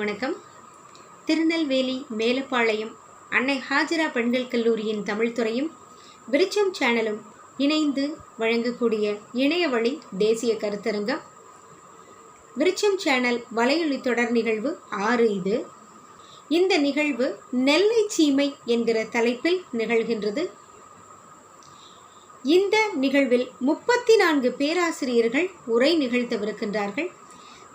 வணக்கம். திருநெல்வேலி மேலப்பாளையம் அன்னை ஹாஜரா பெண்கள் கல்லூரியின் தமிழ்துறையும் விருச்சம் சேனலும் இணைந்து வழங்கக்கூடிய இணைய வழி தேசிய கருத்தரங்கம். விருச்சம் சேனல் வலையொலி தொடர் நிகழ்வு ஆறு இது. இந்த நிகழ்வு நெல்லை சீமை என்கிற தலைப்பில் நிகழ்கின்றது. இந்த நிகழ்வில் முப்பத்தி நான்கு பேராசிரியர்கள் உரை நிகழ்த்தவிருக்கின்றார்கள்.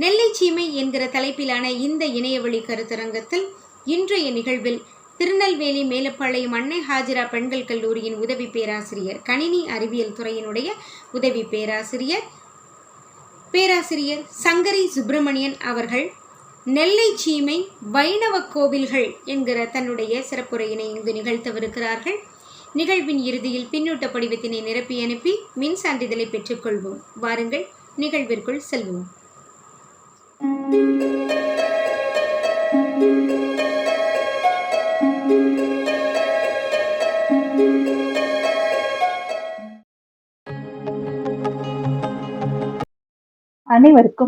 நெல்லை சீமை என்கிற தலைப்பிலான இந்த இணையவழி கருத்தரங்கத்தில் இன்றைய நிகழ்வில் திருநெல்வேலி மேலப்பாளையம் அன்னை ஹாஜிரா பெண்கள் கல்லூரியின் உதவி பேராசிரியர் கணினி அறிவியல் துறையினுடைய உதவி பேராசிரியர். பேராசிரியர் சங்கரி சுப்பிரமணியன் அவர்கள் நெல்லை சீமை வைணவ கோவில்கள் என்கிற தன்னுடைய சிறப்புரையினை இங்கு நிகழ்த்தவிருக்கிறார்கள். நிகழ்வின் இறுதியில் பின்னூட்ட படிவத்தினை நிரப்பி அனுப்பி மின் சான்றிதழை பெற்றுக்கொள்வோம். வாருங்கள் நிகழ்விற்குள் செல்வோம். அனைவருக்கும்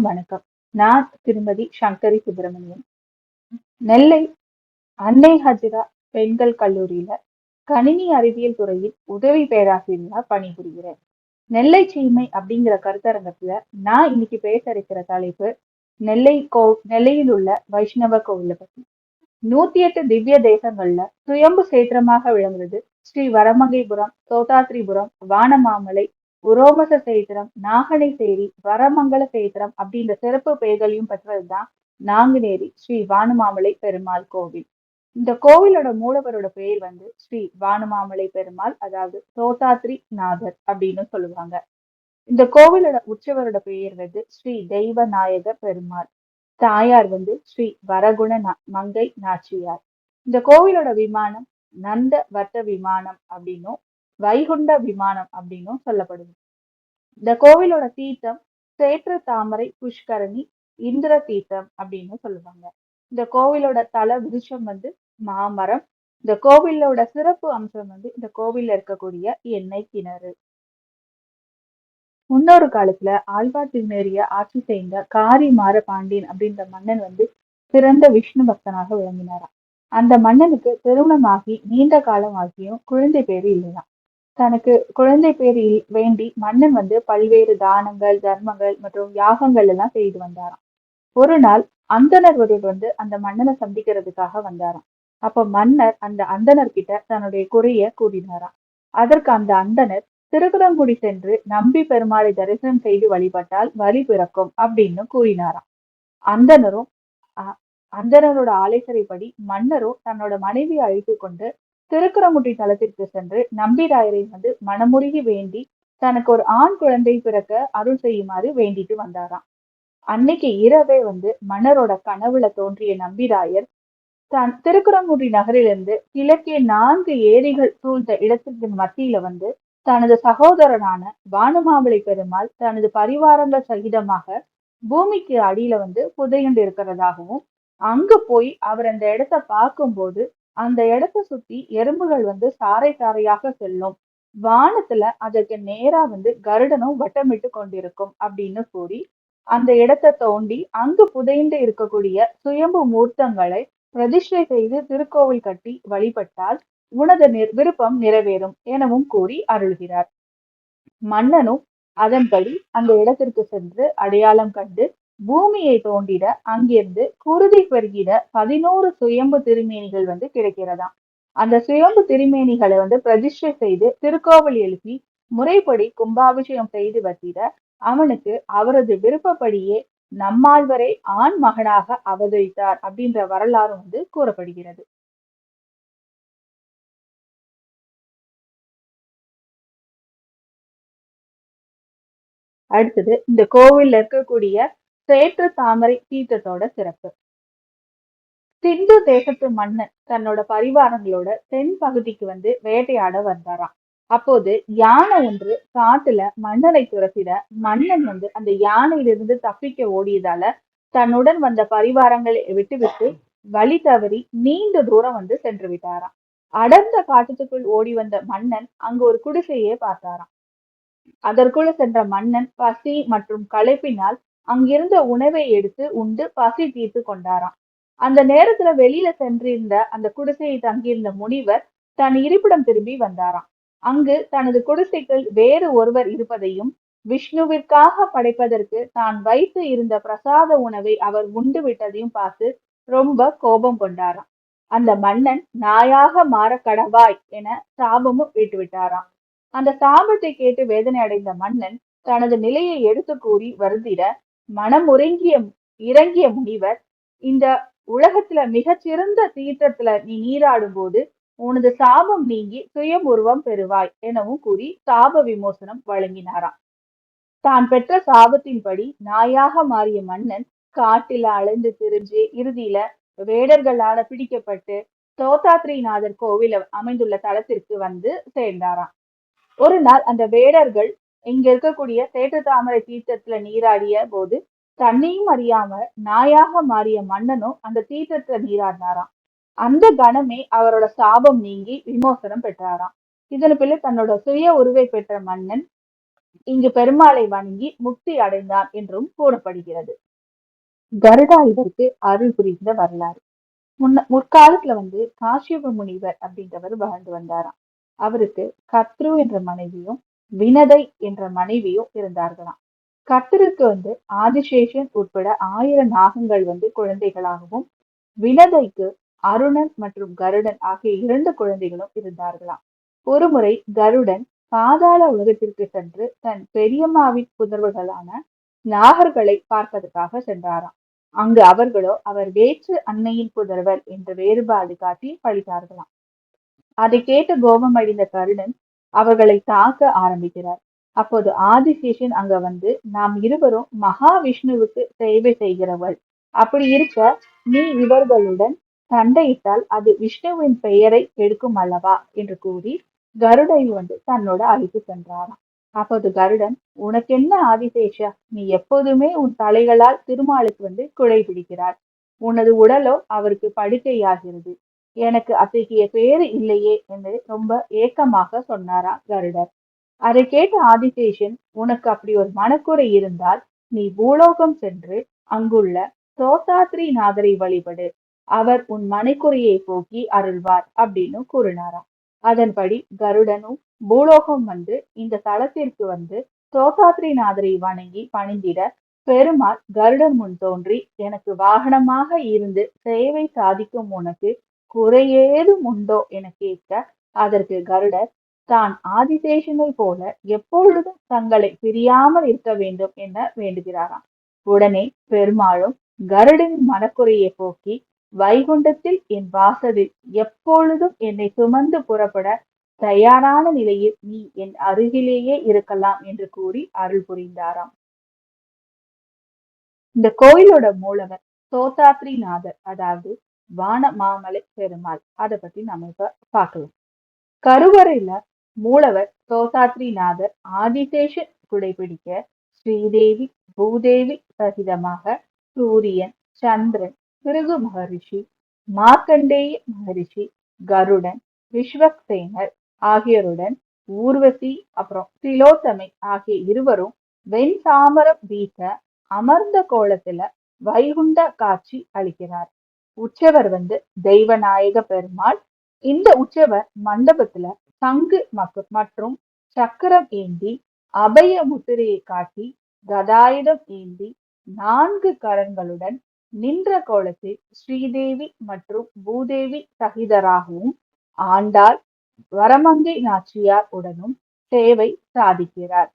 வணக்கம். நான் திருமதி சங்கரி சுப்பிரமணியன் நெல்லை அன்னை ஹஜிரா பெண்கள் கல்லூரியில கணினி அறிவியல் துறையில் உதவி பேராசிரியரா பணிபுரிகிறேன். நெல்லை சீமை அப்படிங்கிற கருத்தரங்கத்துல நான் இன்னைக்கு பேச இருக்கிற தலைப்பு நெல்லை கோ நெல்லையில் உள்ள வைஷ்ணவ கோவிலை பத்தி நூத்தி எட்டு திவ்ய தேசங்கள்ல சுயம்பு சேத்திரமாக விளங்குறது ஸ்ரீ வரமகைபுரம் சோதாத்ரிபுரம் வானமாமலை உரோமச சேத்திரம் நாகனை சேரி வரமங்கல சேத்திரம் அப்படின்ற சிறப்பு பெயர்களையும் பெற்றதுதான் நாங்குநேரி ஸ்ரீ வானுமாமலை பெருமாள் கோவில். இந்த கோவிலோட மூலவரோட பெயர் வந்து ஸ்ரீ வானுமாமலை பெருமாள் அதாவது சோதாத்ரி நாதர் அப்படின்னு சொல்லுவாங்க. இந்த கோவிலோட உற்சவரோட பெயர் வந்து ஸ்ரீ தெய்வ நாயக பெருமாள். தாயார் வந்து ஸ்ரீ வரகுண மங்கை நாச்சியார். இந்த கோவிலோட விமானம் நந்த வட்ட விமானம் அப்படின்னும் வைகுண்ட விமானம் அப்படின்னும் சொல்லப்படுது. இந்த கோவிலோட தீர்த்தம் சேற்ற தாமரை புஷ்கரணி இந்திர தீர்த்தம் அப்படின்னு சொல்லுவாங்க. இந்த கோவிலோட தல விருட்சம் வந்து மாமரம். இந்த கோவிலோட சிறப்பு அம்சம் வந்து இந்த கோவில்ல இருக்கக்கூடிய எண்ணெய் கிணறு. முன்னொரு காலத்துல ஆழ்வார் ஆட்சி செய்த காரி மார பாண்டியன் அப்படின்ற மன்னன் வந்து சிறந்த விஷ்ணு பக்தனாக விளங்கினாராம். அந்த மன்னனுக்கு திருமணமாகி நீண்ட காலம் ஆகியும் குழந்தை பேரு இல்லையா தனக்கு குழந்தை பேரு வேண்டி மன்னன் வந்து பல்வேறு தானங்கள் தர்மங்கள் மற்றும் யாகங்கள் எல்லாம் செய்து வந்தாராம். ஒரு நாள் அந்தனர் ஒருவர் வந்து அந்த மன்னனை சந்திக்கிறதுக்காக வந்தாராம். அப்ப மன்னர் அந்த அந்தனர் கிட்ட தன்னுடைய குறைய கூறினாராம். அதற்கு அந்த அந்தனர் திருக்குறங்குடி சென்று நம்பி பெருமாளை தரிசனம் செய்து வழிபட்டால் வழி பிறக்கும் அப்படின்னு கூறினாராம். அந்தனரும் அந்தனரோட ஆலோசனைப்படி மன்னரும் தன்னோட மனைவியை அழைத்து கொண்டு திருக்குறங்குடி தலத்திற்கு சென்று நம்பிராயரை வந்து மனமுருகி வேண்டி தனக்கு ஒரு ஆண் குழந்தை பிறக்க அருள் செய்யுமாறு வேண்டிட்டு வந்தாராம். அன்னைக்கு இரவே வந்து மன்னரோட கனவுல தோன்றிய நம்பிராயர் தன் திருக்குறங்குடி நகரிலிருந்து கிழக்கே நான்கு ஏரிகள் சூழ்ந்த இடத்திற்கு மத்தியில வந்து தனது சகோதரனான வானுமாமலை பெருமாள் தனது பரிவாரங்கள் சகிதமாக பூமிக்கு அடியில வந்து புதையுண்டு இருக்கிறதாகவும் அங்கு போய் அவர் அந்த இடத்த பார்க்கும்போது அந்த இடத்த சுத்தி எறும்புகள் வந்து சாறை சாறையாக செல்லும். வானத்துல அதற்கு நேரா வந்து கருடனும் வட்டமிட்டு கொண்டிருக்கும் அப்படின்னு கூறி அந்த இடத்தை தோண்டி அங்கு புதைந்து இருக்கக்கூடிய சுயம்பு மூர்த்தங்களை பிரதிஷ்டை செய்து திருக்கோவில் கட்டி வழிபட்டால் உனது நிர் விருப்பம் நிறைவேறும் எனவும் கூறி அருள்கிறார். மன்னனும் அதன்படி அந்த இடத்திற்கு சென்று அடையாளம் கண்டு பூமியை தோண்டிட அங்கிருந்து குருதி பெருகிட பதினோரு சுயம்பு திருமேனிகள் வந்து கிடைக்கிறதாம். அந்த சுயம்பு திருமேனிகளை வந்து பிரதிஷ்டை செய்து திருக்கோவில் எழுப்பி முறைப்படி கும்பாபிஷேகம் செய்து வத்திட அவனுக்கு அவரது விருப்பப்படியே நம்மாழ்வரை ஆண் மகனாக அவதரித்தார் அப்படின்ற வரலாறு வந்து கூறப்படுகிறது. அடுத்தது இந்த கோவில்ல இருக்கக்கூடிய சேற்று தாமரை தீர்த்தத்தோட சிறப்பு. சிந்து தேசத்து மன்னன் தன்னோட பரிவாரங்களோட தென் பகுதிக்கு வந்து வேட்டையாட வந்தாராம். அப்போது யானை ஒன்று காட்டுல மன்னனை துரத்திட மன்னன் வந்து அந்த யானையிலிருந்து தப்பிக்க ஓடியதால தன்னுடன் வந்த பரிவாரங்களை விட்டுவிட்டு வழி தவறி நீண்ட தூரம் வந்து சென்று விட்டாராம். அடர்ந்த காட்டுக்குள் ஓடி வந்த மன்னன் அங்கு ஒரு குடிசையே பார்த்தாராம். அதற்குள் சென்ற மன்னன் பசி மற்றும் களைப்பினால் அங்கிருந்த உணவை எடுத்து உண்டு பசி தீர்த்து கொண்டாராம். அந்த நேரத்துல வெளியில சென்றிருந்த அந்த குடிசையை தங்கியிருந்த முனிவர் தன் இருப்பிடம் திரும்பி வந்தாராம். அங்கு தனது குடிசைக்குள் வேறு ஒருவர் இருப்பதையும் விஷ்ணுவிற்காக படைப்பதற்கு தான் வைத்து இருந்த பிரசாத உணவை அவர் உண்டு விட்டதையும் பார்த்து ரொம்ப கோபம் கொண்டாராம். அந்த மன்னன் நாயாக மாற கடவாய் என சாபமும் விட்டு விட்டாராம் அந்த சாபத்தை கேட்டு வேதனை அடைந்த மன்னன் தனது நிலையை எடுத்து கூறி வருந்திட மனமுறங்கிய இறங்கிய முனிவர் இந்த உலகத்துல மிகச்சிறந்த தீர்த்தத்துல நீ நீராடும் போது உனது சாபம் நீங்கி சுயமுருவம் பெறுவாய் எனவும் கூறி சாப விமோசனம் வழங்கினாராம். தான் பெற்ற சாபத்தின்படி நாயாக மாறிய மன்னன் காட்டில அலைந்து திரிஞ்சு இறுதியில வேடர்களால பிடிக்கப்பட்டு தோத்தாத்ரிநாதர் கோவில் அமைந்துள்ள தளத்திற்கு வந்து சேர்ந்தாராம். ஒரு நாள் அந்த வேடர்கள் இங்க இருக்கக்கூடிய சேற்று தாமரை தீர்த்தத்துல நீராடிய போது தன்னையும் அறியாம நாயாக மாறிய மன்னனும் அந்த தீர்த்தத்துல நீராடினாராம். அந்த கணமே அவரோட சாபம் நீங்கி விமோசனம் பெற்றாராம். இதன் பிள்ளை தன்னோட சுய உருவை பெற்ற மன்னன் இங்கு பெருமாளை வணங்கி முக்தி அடைந்தான் என்றும் கூறப்படுகிறது. கருடாழ்வருக்கு அருள் புரிந்த வரலாறு. முன்ன முற்காலத்துல வந்து காஷ்யப முனிவர் அப்படின்றவர் வாழ்ந்து வந்தாராம். அவருக்கு கத்ரு என்ற மனைவியும் வினதை என்ற மனைவியும் இருந்தார்களாம். கர்த்தருக்கு வந்து ஆதிசேஷன் உட்பட ஆயிரம் நாகங்கள் வந்து குழந்தைகளாகவும் வினதைக்கு அருணன் மற்றும் கருடன் ஆகிய இரண்டு குழந்தைகளும் இருந்தார்களாம். ஒருமுறை கருடன் பாதாள உலகத்திற்கு சென்று தன் பெரியம்மாவின் புதர்வுகளான நாகர்களை பார்ப்பதற்காக சென்றாராம். அங்கு அவர்களோ அவர் வேற்று அன்னையின் புதர்வர் என்ற வேறுபாடு காட்டி பழித்தார்களாம். அதை கேட்டு கோபம் அடைந்த கருடன் அவர்களை தாக்க ஆரம்பிக்கிறார். அப்போது ஆதிசேஷன் அங்க வந்து நாம் இருவரும் மகாவிஷ்ணுவுக்கு சேவை செய்கிறவள். அப்படி இருக்க நீ இவர்களுடன் சண்டையிட்டால் அது விஷ்ணுவின் பெயரை எடுக்கும் அல்லவா? என்று கூறி கருடை வந்து தன்னோட அழைத்து சென்றாராம். அப்போது கருடன் உனக்கென்ன ஆதிசேஷா? நீ எப்போதுமே உன் தலைகளால் திருமாலுக்கு வந்து குடை பிடிக்கிறார் உனது உடலோ அவருக்கு படுக்கையாகிறது. எனக்கு அத்தகைய பேரு இல்லையே என்று ரொம்ப ஏக்கமாக சொன்னாரா கருடர். அதை கேட்ட ஆதிசேஷன் உனக்கு அப்படி ஒரு மனக்குறை இருந்தால் நீ பூலோகம் சென்று அங்குள்ள சோசாத்ரி நாதரை வழிபடு. அவர் உன் மனைக்குறையை போக்கி அருள்வார் அப்படின்னு கூறினாராம். அதன்படி கருடனும் பூலோகம் வந்து இந்த தலத்திற்கு வந்து சோசாத்ரிநாதரை வணங்கி பணிந்திட பெருமாள் கருடன் முன் தோன்றி எனக்கு வாகனமாக இருந்து சேவை சாதிக்கும் உனக்கு குறையேதும் உண்டோ என கேட்க அதற்கு கருடர் தான் ஆதிசேஷனை போல எப்பொழுதும் தங்களை பிரியாமல் இருக்க வேண்டும் என வேண்டுகிறாராம். உடனே பெருமாளும் கருடனின் மனக்குறையை போக்கி வைகுண்டத்தில் என் வாசலில் எப்பொழுதும் என்னை சுமந்து புறப்பட தயாரான நிலையில் நீ என் அருகிலேயே இருக்கலாம் என்று கூறி அருள் புரிந்தாராம். இந்த கோயிலோட மூலவர் சோதாத்ரிநாதர் அதாவது வான மாமலை பெருமாள். அதை பத்தி நம்ம இப்ப பார்க்கலாம் கருவறையில மூலவர் சோசாத்ரிநாதர் ஆதிசேஷன் குடைபிடிக்க ஸ்ரீதேவி பூதேவி சகிதமாக சூரியன் சந்திரன் பிருகு மகரிஷி மார்க்கண்டேய மகரிஷி கருடன் விஸ்வக்சேனர் ஆகியோருடன் ஊர்வசி அப்புறம் திலோத்தமை ஆகிய இருவரும் வெண் சாமரம் வீச அமர்ந்த கோலத்துல வைகுண்ட காட்சி அளிக்கிறார். உற்சவர் வந்து தெய்வநாயக பெருமாள். இந்த உற்சவர் மண்டபத்துல சங்கு மற்றும் சக்கரம் ஏந்தி அபய முத்திரையை காட்டி கதாயுதம் ஏந்தி நான்கு கரங்களுடன் நின்ற கோலத்தில் ஸ்ரீதேவி மற்றும் பூதேவி சகிதராகவும் ஆண்டாள் வரமங்கை நாச்சியார் உடனும் சேவை சாதிக்கிறார்.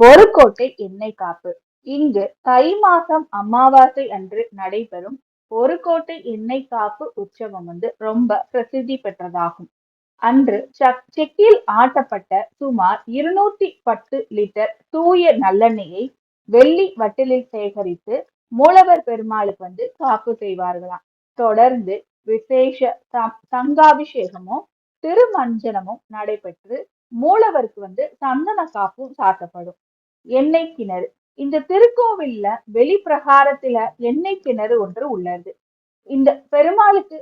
ஒரு கோட்டை எண்ணெய் காப்பு. இங்கு தை மாசம் அமாவாசை அன்று நடைபெறும் ஒரு கோட்டை எண்ணெய் காப்பு உற்சவம் வந்து ரொம்ப பிரசித்தி பெற்றதாகும். அன்று செக்கில் ஆட்டப்பட்ட சுமார் இருநூத்தி பத்து லிட்டர் தூய நல்லெண்ணெயை வெள்ளி வட்டிலில் சேகரித்து மூலவர் பெருமாளுக்கு வந்து காப்பு செய்வார்களாம். தொடர்ந்து விசேஷ ச- சங்காபிஷேகமும் திருமஞ்சனமும் நடைபெற்று மூலவருக்கு வந்து சந்தன காப்பும் சாத்தப்படும். எண்ணெய் கிணறு இந்த திருக்கோவில்ல வெளிப்பிரகாரத்துல எண்ணெய் கிணறு ஒன்று உள்ளது. இந்த பெருமாளுக்கு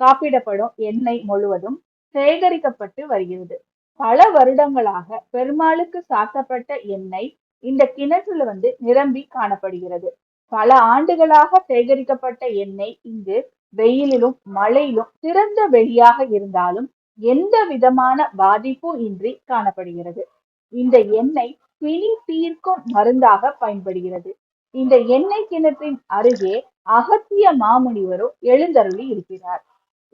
காப்பிடப்படும் எண்ணெய் முழுவதும் சேகரிக்கப்பட்டு வருகிறது. பல வருடங்களாக பெருமாளுக்கு சாத்தப்பட்ட எண்ணெய் இந்த கிணற்றுல வந்து நிரம்பி காணப்படுகிறது. பல ஆண்டுகளாக சேகரிக்கப்பட்ட எண்ணெய் இங்கு வெயிலிலும் மழையிலும் திறந்த வெளியாக இருந்தாலும் எந்த விதமான பாதிப்பும் இன்றி காணப்படுகிறது. இந்த எண்ணெய் பிணி தீர்க்கும் மருந்தாக பயன்படுகிறது. இந்த எண்ணெய் கிணற்றின் அருகே அகத்திய மாமுனிவரும் எழுந்தருளி இருக்கிறார்.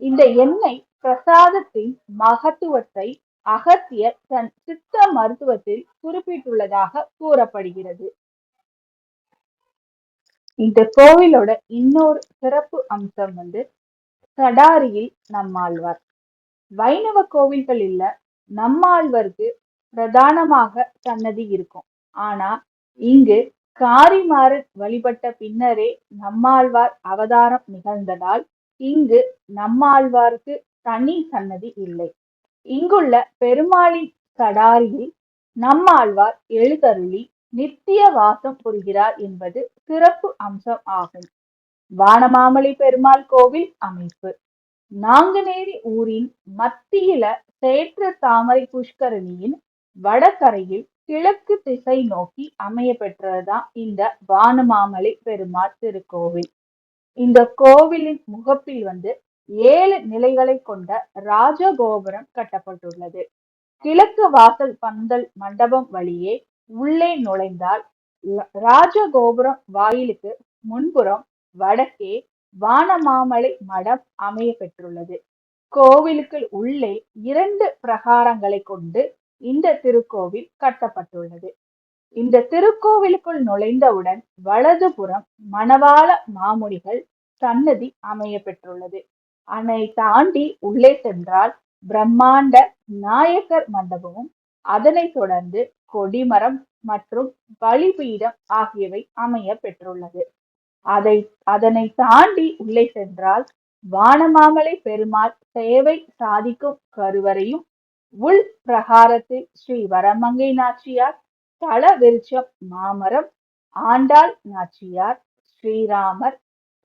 இந்த எண்ணெய் பிரசாதத்தின் மகத்துவத்தை அகத்தியர் தன் சித்த மருத்துவத்தில் குறிப்பிட்டுள்ளதாக கூறப்படுகிறது. இந்த கோவிலோட இன்னொரு சிறப்பு அம்சம் வந்து சடாரியில் நம்மாழ்வார். வைணவ கோவில்களில் நம்மாழ்வருக்கு பிரதானமாக சன்னதி இருக்கும். ஆனா இங்கு காரிமாறன் வழிபட்ட பின்னரே நம்மாழ்வார் அவதாரம் நிகழ்ந்ததால் இங்கு நம்மாழ்வாருக்கு தனி சன்னதி இல்லை. இங்குள்ள பெருமாளின் கடாரியில் நம்மாழ்வார் எழுதருளி நித்திய வாசம் புரிகிறார் என்பது சிறப்பு அம்சம் ஆகும். வானமாமலை பெருமாள் கோவில் அமைப்பு. நாங்குநேரி ஊரின் மத்தியில சேற்று தாமரை புஷ்கரணியின் வடகரையில் கிழக்கு திசை நோக்கி அமைய பெற்றதுதான் இந்த வானமாமலை பெருமாள் திருக்கோவில். இந்த கோவிலின் முகப்பில் வந்து ஏழு நிலைகளை கொண்ட ராஜகோபுரம் கட்டப்பட்டுள்ளது. கிழக்கு வாசல் பந்தல் மண்டபம் வழியே உள்ளே நுழைந்தால் ராஜகோபுரம் வாயிலுக்கு முன்புறம் வடக்கே வானமாமலை மடம் அமைய பெற்றுள்ளது கோவிலுக்கு உள்ளே இரண்டு பிரகாரங்களை கொண்டு இந்த திருக்கோவில் கட்டப்பட்டுள்ளது. இந்த திருக்கோவிலுக்குள் நுழைந்தவுடன் வலதுபுறம் மணவாள மாமுனிகள் சன்னதி அமைய பெற்றுள்ளது அதனை தாண்டி உள்ளே சென்றால் பிரம்மாண்ட நாயக்கர் மண்டபமும் அதனைத் தொடர்ந்து கொடிமரம் மற்றும் பலிபீடம் ஆகியவை அமைய பெற்றுள்ளது அதை அதனை தாண்டி உள்ளே சென்றால் வானமாமலை பெருமாள் சேவை சாதிக்கும் கருவறையும் உள் பிரகாரத்தில் ஸ்ரீ வரமங்கை நாச்சியார் தல விருட்சம் மாமரம் ஆண்டாள் நாச்சியார் ஸ்ரீராமர்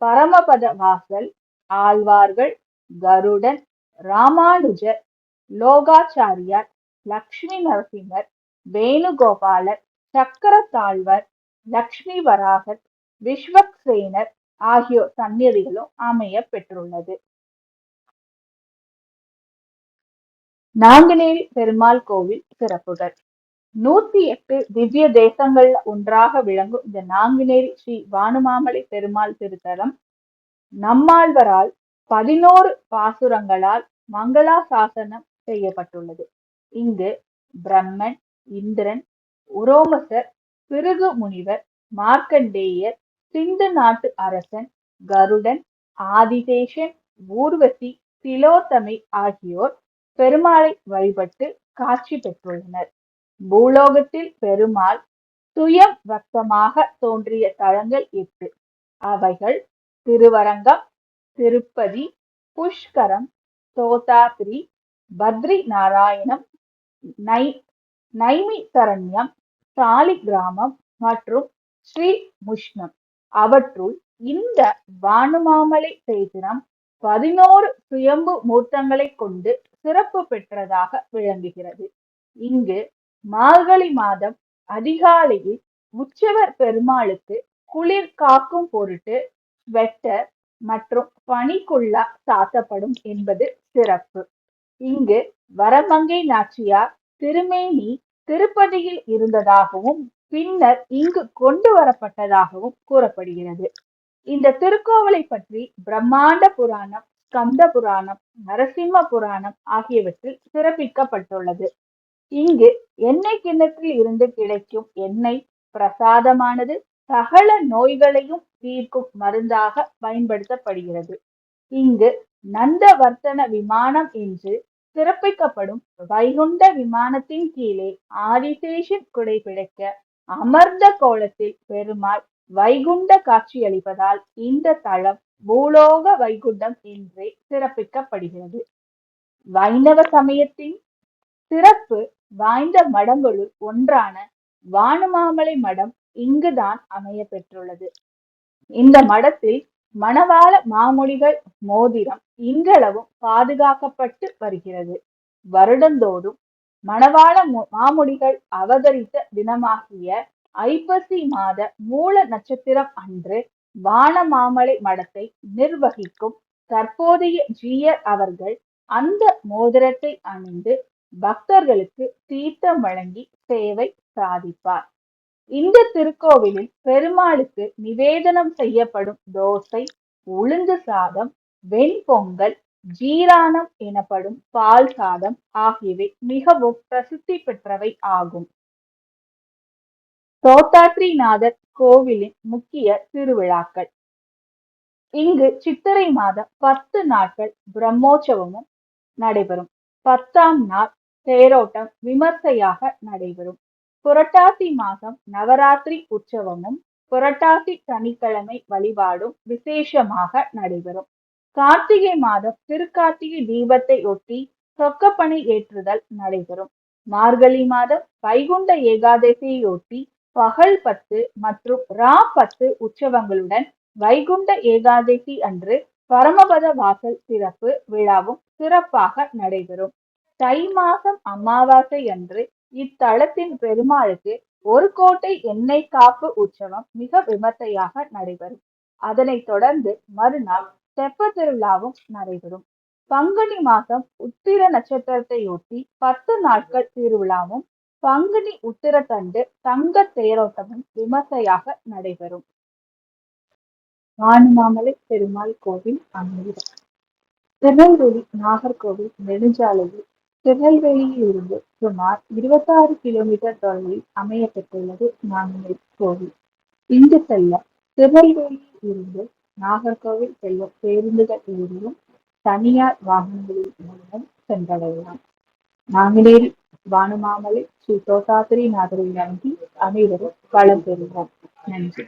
பரமபத வாசல் ஆழ்வார்கள் கருடன் ராமானுஜர் லோகாச்சாரியார் லக்ஷ்மி நரசிம்மர் வேணுகோபாலர் சக்கரத்தாழ்வர் லக்ஷ்மி வராகர் விஸ்வக்சேனர் ஆகியோர் சந்நிதிகளும் அமைய பெற்றுள்ளது. நாங்குநேரி பெருமாள் கோவில் சிறப்புகள். நூத்தி எட்டு திவ்ய தேசங்கள்ல ஒன்றாக விளங்கும் இந்த நாங்குநேரி ஸ்ரீ வானுமாமலை பெருமாள் திருத்தலம் நம்மாழ்வரால் பதினோரு பாசுரங்களால் மங்களா சாசனம் செய்யப்பட்டுள்ளது. இங்கு பிரம்மன் இந்திரன் உரோமசர் பிருகு முனிவர் மார்க்கண்டேயர் சிந்து நாட்டு அரசன் கருடன் ஆதிதேஷன் ஊர்வசி திலோத்தமை ஆகியோர் பெருமாளை வழிபட்டு காட்சி பெற்றுள்ளனர். பூலோகத்தில் பெருமாள் சுயம் வக்தமாக தோன்றிய தலங்கள் எட்டு. அவைகள் திருவரங்கம் திருப்பதி புஷ்கரம் தோதாத்ரி பத்ரி நாராயணம் நை நைமிசரண்யம் சாலி கிராமம் மற்றும் ஸ்ரீ முஷ்ணம் அவற்றுள் இந்த வானுமாமலை சேத்திரம் பதினோரு சுயம்பு மூர்த்தங்களை கொண்டு சிறப்பு பெற்றதாக விளங்குகிறது. இங்கு மார்கழி மாதம் அதிகாலையில் உற்சவர் பெருமாளுக்கு குளிர் காக்கும் பொருட்டு ஸ்வெட்டர் மற்றும் பனிக்குள்ளா சாத்தப்படும் என்பது சிறப்பு. இங்கு வரமங்கை நாச்சியார் திருமேனி திருப்பதியில் இருந்ததாகவும் பின்னர் இங்கு கொண்டு வரப்பட்டதாகவும் கூறப்படுகிறது. இந்த திருக்கோவிலை பற்றி பிரம்மாண்ட புராணம் ஸ்கந்த புராணம் நரசிம்ம புராணம் ஆகியவற்றில் சிறப்பிக்கப்பட்டுள்ளது. இங்கு எண்ணெய் கிணற்றில் இருந்து கிடைக்கும் எண்ணெய் பிரசாதமானது சகல நோய்களையும் தீர்க்கும் மருந்தாக பயன்படுத்தப்படுகிறது. இங்கு நந்தவர்த்தன விமானம் என்று சிறப்பிக்கப்படும் வைகுண்ட விமானத்தின் கீழே ஆதிசேஷன் குடை பிடிக்க அமர்ந்த கோலத்தில் பெருமாள் வைகுண்ட காட்சியளிப்பதால் இந்த தளம் பூலோக வைகுண்டம் என்றே சிறப்பிக்கப்படுகிறது. வைணவ சமயத்தின் சிறப்பு வாய்ந்த மடங்களுள் ஒன்றான வானுமாமலை மடம் இங்குதான் அமைய பெற்றுள்ளது இந்த மடத்தில் மணவாள மாமொழிகள் மோதிரம் இன்றளவும் பாதுகாக்கப்பட்டு வருகிறது. வருடந்தோறும் மணவாள மாமொழிகள் அவதரித்த தினமாகிய ஐப்பசி மாத மூல நட்சத்திரம் அன்று வானமாமலை மடத்தை நிர்வகிக்கும் தற்போதைய ஜீயர் அவர்கள் அந்த மோதிரத்தை அணிந்து பக்தர்களுக்கு தீர்த்தம் வழங்கி சேவை சாதிப்பார். இந்த திருக்கோவிலில் பெருமாளுக்கு நிவேதனம் செய்யப்படும் தோசை உளுந்து சாதம் வெண்பொங்கல் ஜீரானம் எனப்படும் பால் சாதம் ஆகியவை மிகவும் பிரசித்தி பெற்றவை ஆகும். தோத்தாத்ரிநாதர் கோவிலின் முக்கிய திருவிழாக்கள். இங்கு சித்திரை மாதம் பத்து நாட்கள் பிரம்மோற்சவமும் நடைபெறும். பத்தாம் நாள் தேரோட்டம் விமர்சையாக நடைபெறும். புரட்டாசி மாதம் நவராத்திரி உற்சவமும் புரட்டாசி சனிக்கிழமை வழிபாடும் விசேஷமாக நடைபெறும். கார்த்திகை மாதம் திருக்கார்த்திகை தீபத்தை ஒட்டி சொக்கப்பணி ஏற்றுதல் நடைபெறும். மார்கழி மாதம் வைகுண்ட ஏகாதசியொட்டி பகல் பத்து மற்றும் ரா பத்து உற்சவங்களுடன் வைகுண்ட ஏகாதசி அன்று பரமபத வாசல் சிறப்பு விழாவும் சிறப்பாக நடைபெறும். தை மாசம் அமாவாசை அன்று இத்தலத்தின் பெருமாளுக்கு ஒரு கோட்டை எண்ணெய் காப்பு உற்சவம் மிக விமர்சையாக நடைபெறும். அதனைத் தொடர்ந்து மறுநாள் தெப்ப திருவிழாவும் நடைபெறும். பங்குனி மாதம் உத்திர நட்சத்திரத்தையொட்டி பத்து நாட்கள் திருவிழாவும் பங்குனி உத்திரத்தண்டு தங்க தேரோட்டமும் விமர்சையாக நடைபெறும். வானுமாமலை பெருமாள் கோவில் அமைகிறது. திருநெல்வேலி நாகர்கோவில் நெடுஞ்சாலையில் திருநெல்வேலியிலிருந்து சுமார் இருபத்தாறு கிலோமீட்டர் தொலைவில் அமைய பெற்றுள்ளது கோவில். இங்கு செல்ல திருநெல்வேலியில் இருந்து நாகர்கோவில் செல்லும் பேருந்துகள் ஏறியும் தனியார் வாகனங்களின் மூலம் சென்றடையலாம். நாங்குநேரி வானுமாமலை ஸ்ரீ தோத்தாத்திரி நாதரை வணங்கி அனைவரும் வளம் பெறுவோம் நன்றி